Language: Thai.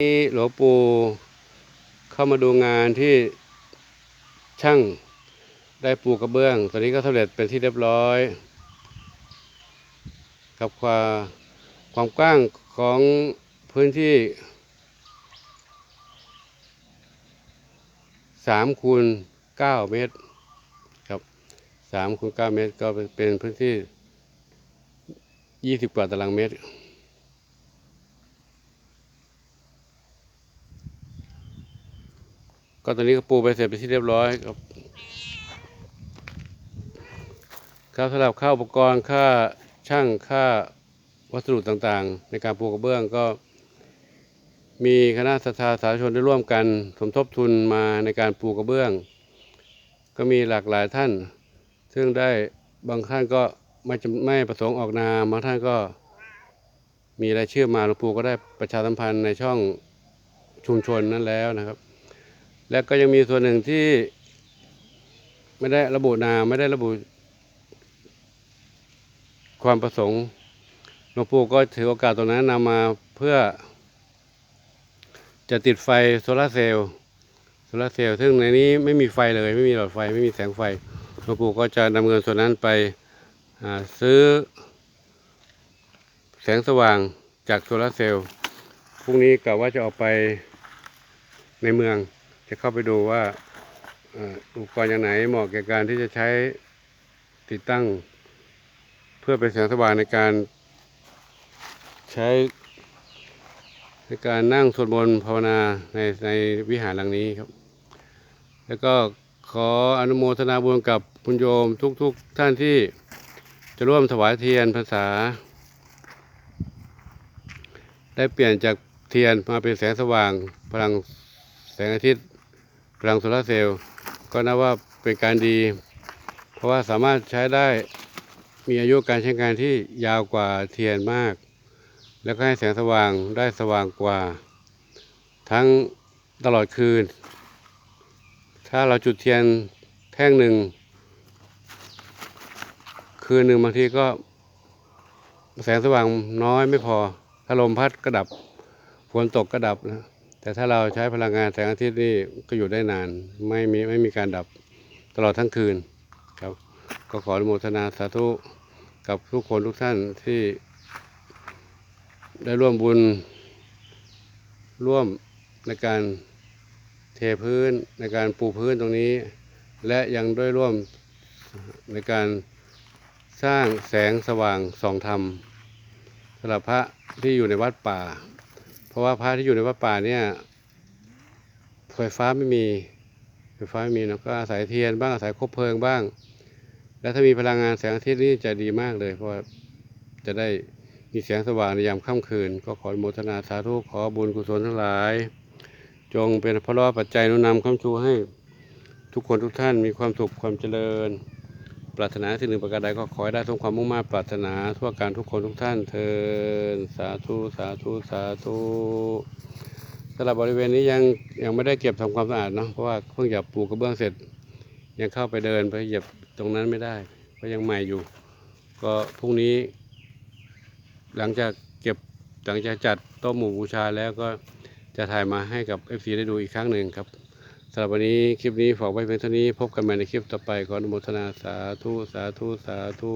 นี้หลวงปู่เข้ามาดูงานที่ช่างได้ปูกระเบื้อง ตอนนี้ก็สำเร็จเป็นที่เรียบร้อย กับความความกว้างของพื้นที่สามคูณเก้าเมตรครับสามคูณเก้าเมตรก็เป็นพื้นที่ยี่สิบกว่าตารางเมตร ก็ตอนนี้ก็ปูไปเสร็จเป็นที่เรียบร้อยครับครับสำหรับค่าอุปกรณ์ค่าช่างค่าวัสดุต่างๆ ในการปูกระเบื้องก็ มีคณะศรัทธาสาธุชนได้ร่วมกันสมทบทุนมาในการปูกระเบื้อง ก็มีหลากหลายท่าน ซึ่งได้บางท่านก็ไม่ไม่ประสงค์ออกนามบางท่านก็มีรายชื่อมาหลวงปู่ก็ได้ประชาสัมพันธ์ในช่องชุมชนนั้นแล้วนะครับ และก็ยังมีส่วนหนึ่งที่ไม่ได้ระบุนามไม่ได้ระบุ ความประสงค์หลวงปู่ก็ถือโอกาสตรงนั้นนำมาเพื่อ จะติดไฟโซลาร์เซลล์โซลาร์เซลล์ซึ่งในนี้ไม่มีไฟเลย ไม่มีหลอดไฟไม่มีแสงไฟหลวงปู่ก็จะนำเงินส่วนนั้นไปซื้อ แสงสว่างจากโซลาร์เซลล์พรุ่งนี้กะว่าจะออกไปในเมือง จะเข้าไปดูว่าอุปกรณ์อย่างไหนเหมาะแก่การที่จะใช้ติดตั้ง เพื่อเป็นแสงสว่างในการใช้ในการนั่งสวดมนต์ภาวนาในในวิหารหลังนี้ครับ แล้วก็ขออนุโมทนาบุญกับคุณโยมทุกๆทท่านที่จะร่วมถวายเทียนพรรษา ได้เปลี่ยนจากเทียนมาเป็นแสงสว่างพลังแสงอาทิตย์ พลังโซลาร์เซลล์ก็นับว่าเป็นการดี เพราะว่าสามารถใช้ได้มีอายุการใช้งานที่ยาวกว่าเทียนมาก แล้วก็ให้แสงสว่างได้สว่างกว่า ทั้งตลอดคืน ถ้าเราจุดเทียนแท่งหนึ่ง คืนหนึ่งบางทีก็ แสงสว่างน้อยไม่พอ ถ้าลมพัดก็ดับฝนตกก็ดับนะ แต่ถ้าเราใช้พลังงานแสงอาทิตย์นี่ก็อยู่ได้นาน ไม่มีไม่มีการดับตลอดทั้งคืนครับ ก็ขออนุโมทนาสาธุกับทุกคนทุกท่านที่ได้ร่วมบุญร่วมในการเทพื้นในการปูพื้นตรงนี้ และยังได้ร่วมในการสร้างแสงสว่างส่องธรรมสำหรับพระที่อยู่ในวัดป่า เพราะว่าพระที่อยู่ในวัดป่าเนี่ยไฟฟ้าไม่มีไฟฟ้าไม่มีเนอะก็อาศัยเทียนบ้างอาศัยคบเพลิงบ้าง แล้วถ้ามีพลังงานแสงอาทิตย์นี่จะดีมากเลย เพราะาจะได้มีแสงสว่างในยามค่ำคืน ก็ขอโมทนาสาธุขอบุญกุศลทั้งหลาย จงเป็นพระรอดปัจจัยนุนนำคำชูให้ทุกคนทุกท่านมีความสุขความเจริญ ปรารถนาสิ่หนึ่งประการใดก็ขอให้ได้สมความมุ่งมั่นปรารถนาทั่วการทุกคนทุกท่านเทินสาธุสาธุสาธุสำหรับบริเวณนี้ยังยังไม่ได้เก็บทำความสะอาดเนาะเพราะว่าเพิ่งจะปลูกกระเบื้องเสร็จ ยังเข้าไปเดินไปเหยียบตรงนั้นไม่ได้เพราะยังใหม่อยู่ ก็พรุ่งนี้ หลังจากเก็บหลังจากจัดโต๊ะหมู่บูชาแล้วก็จะถ่ายมาให้กับ FC ได้ดูอีกครั้งหนึ่งครับ สำหรับวันนี้คลิปนี้ฝากไว้เพียงเท่านี้ พบกันใหม่ในคลิปต่อไปขออนุโมทนาสาธุ สาธุ สาธุ